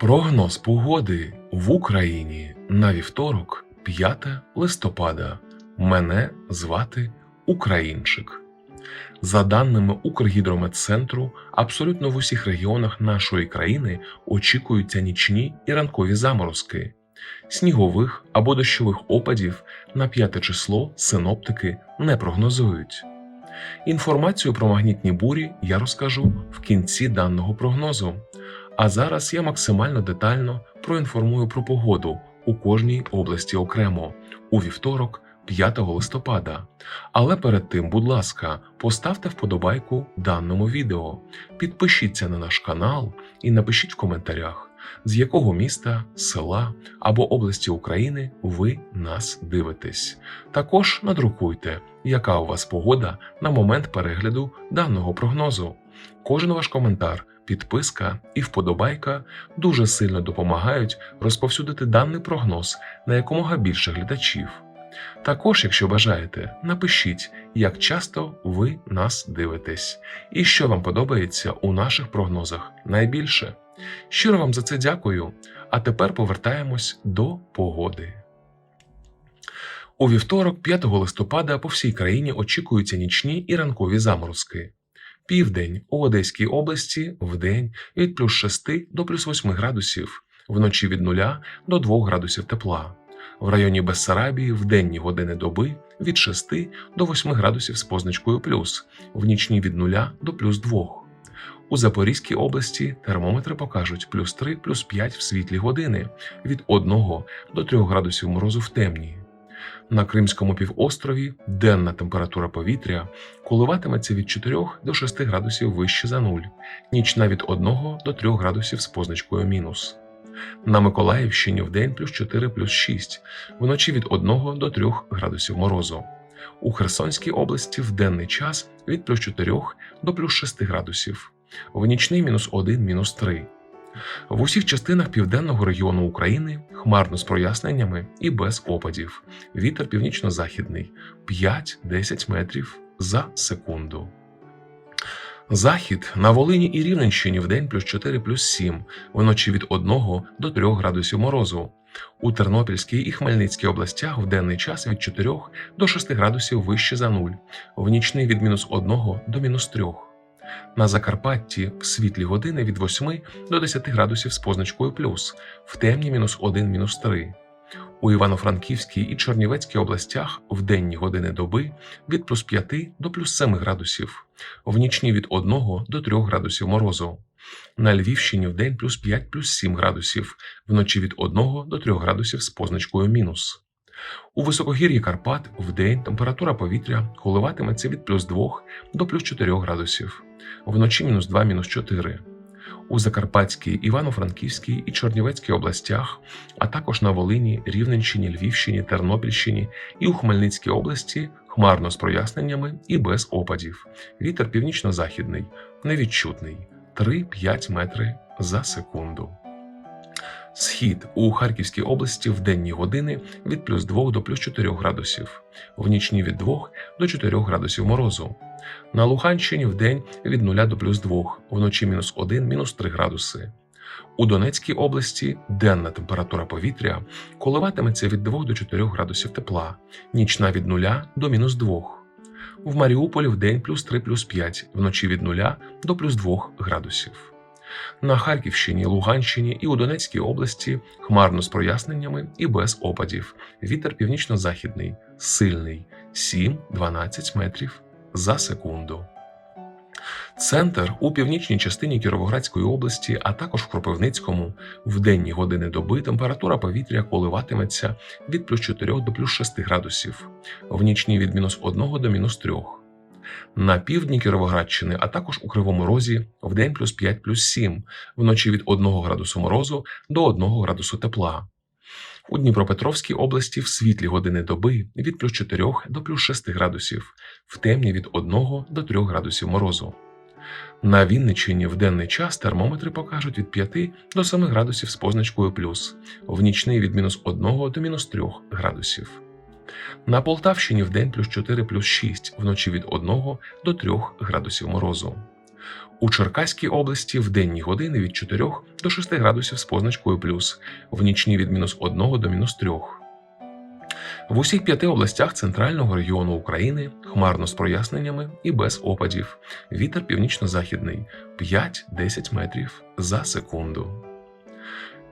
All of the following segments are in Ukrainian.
Прогноз погоди в Україні на вівторок, 5 листопада. Мене звати Українчик. За даними Укргідрометцентру, абсолютно в усіх регіонах нашої країни очікуються нічні і ранкові заморозки. Снігових або дощових опадів на 5 число синоптики не прогнозують. Інформацію про магнітні бурі я розкажу в кінці даного прогнозу. А зараз я максимально детально проінформую про погоду у кожній області окремо у вівторок, 5 листопада. Але перед тим, будь ласка, поставте вподобайку даному відео, підпишіться на наш канал і напишіть в коментарях, з якого міста, села або області України ви нас дивитесь. Також надрукуйте, яка у вас погода на момент перегляду даного прогнозу. Кожен ваш коментар підписка і вподобайка дуже сильно допомагають розповсюдити даний прогноз на якомога більше глядачів. Також, якщо бажаєте, напишіть, як часто ви нас дивитесь і що вам подобається у наших прогнозах найбільше. Щиро вам за це дякую. А тепер повертаємось до погоди. У вівторок, 5 листопада, по всій країні очікуються нічні і ранкові заморозки. Південь у Одеській області вдень від плюс 6 до плюс 8 градусів, вночі від 0 до 2 градусів тепла. В районі Бессарабії в денні години доби від 6 до 8 градусів з позначкою плюс, в нічні від 0 до плюс 2. У Запорізькій області термометри покажуть плюс 3, плюс 5 в світлі години, від 1 до 3 градусів морозу в темні. На Кримському півострові денна температура повітря коливатиметься від 4 до 6 градусів вище за нуль, нічна від 1 до 3 градусів з позначкою мінус. На Миколаївщині вдень плюс 4 плюс 6, вночі від 1 до 3 градусів морозу. У Херсонській області в денний час від плюс 4 до плюс 6 градусів, в нічний мінус 1 мінус 3. В усіх частинах південного регіону України хмарно з проясненнями і без опадів. Вітер північно-західний 5-10 метрів за секунду. Захід на Волині і Рівненщині в день плюс 4 плюс 7, вночі від 1 до 3 градусів морозу. У Тернопільській і Хмельницькій областях в денний час від 4 до 6 градусів вище за нуль, в нічний від мінус 1 до мінус 3. На Закарпатті в світлі години від 8 до 10 градусів з позначкою плюс, в темні мінус 1 мінус 3. У Івано-Франківській і Чернівецькій областях в денні години доби від плюс 5 до плюс 7 градусів, в нічні від 1 до 3 градусів морозу. На Львівщині в день плюс 5 плюс 7 градусів, вночі від 1 до 3 градусів з позначкою мінус. У високогір'ї Карпат в день температура повітря коливатиметься від плюс 2 до плюс 4 градусів, вночі мінус 2 мінус 4. У Закарпатській, Івано-Франківській і Чорнівецькій областях, а також на Волині, Рівненщині, Львівщині, Тернопільщині і у Хмельницькій області хмарно з проясненнями і без опадів. Вітер північно-західний, невідчутний 3-5 метри за секунду. Схід у Харківській області в денні години від плюс 2 до плюс 4 градусів, в нічні від 2 до 4 градусів морозу. На Луганщині в день від 0 до плюс 2, вночі мінус 1, мінус 3 градуси. У Донецькій області денна температура повітря коливатиметься від 2 до 4 градусів тепла, нічна від 0 до мінус 2. В Маріуполі в день плюс 3 плюс 5, вночі від 0 до плюс 2 градусів. На Харківщині, Луганщині і у Донецькій області хмарно з проясненнями і без опадів. Вітер північно-західний, сильний 7-12 метрів за секунду. Центр у північній частині Кіровоградської області, а також в Кропивницькому, в денні години доби температура повітря коливатиметься від плюс 4 до плюс 6 градусів, в нічні від мінус 1 до мінус 3. На півдні Кіровоградщини, а також у Кривому Розі в день плюс 5 плюс 7, вночі від 1 градусу морозу до 1 градусу тепла. У Дніпропетровській області в світлі години доби від плюс 4 до плюс 6 градусів, в темні від 1 до 3 градусів морозу. На Вінниччині в денний час термометри покажуть від 5 до 7 градусів з позначкою плюс, в нічний від мінус 1 до мінус 3 градусів. На Полтавщині в день плюс 4 плюс 6, вночі від 1 до 3 градусів морозу. У Черкаській області в денні години від 4 до 6 градусів з позначкою плюс, в нічні від мінус 1 до мінус 3. В усіх п'яти областях центрального регіону України хмарно з проясненнями і без опадів. Вітер північно-західний 5-10 метрів за секунду.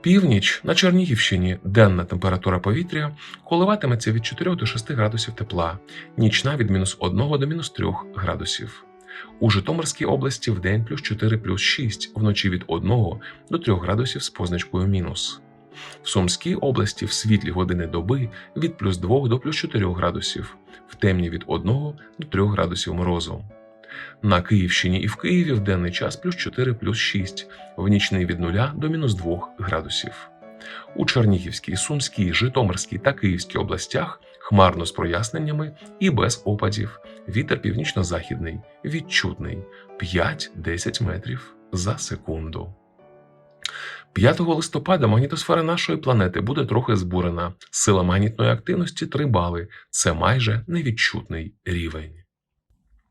Північ на Чернігівщині денна температура повітря коливатиметься від 4 до 6 градусів тепла, нічна від мінус 1 до мінус 3 градусів. У Житомирській області в день плюс 4 плюс 6, вночі від 1 до 3 градусів з позначкою мінус. В Сумській області в світлі години доби від плюс 2 до плюс 4 градусів, в темні від 1 до 3 градусів морозу. На Київщині і в Києві в денний час плюс 4 плюс 6, в нічний від 0 до мінус 2 градусів. У Чернігівській, Сумській, Житомирській та Київській областях хмарно з проясненнями і без опадів. Вітер північно-західний, відчутний 5-10 метрів за секунду. 5 листопада магнітосфера нашої планети буде трохи збурена. Сила магнітної активності 3 бали. Це майже невідчутний рівень.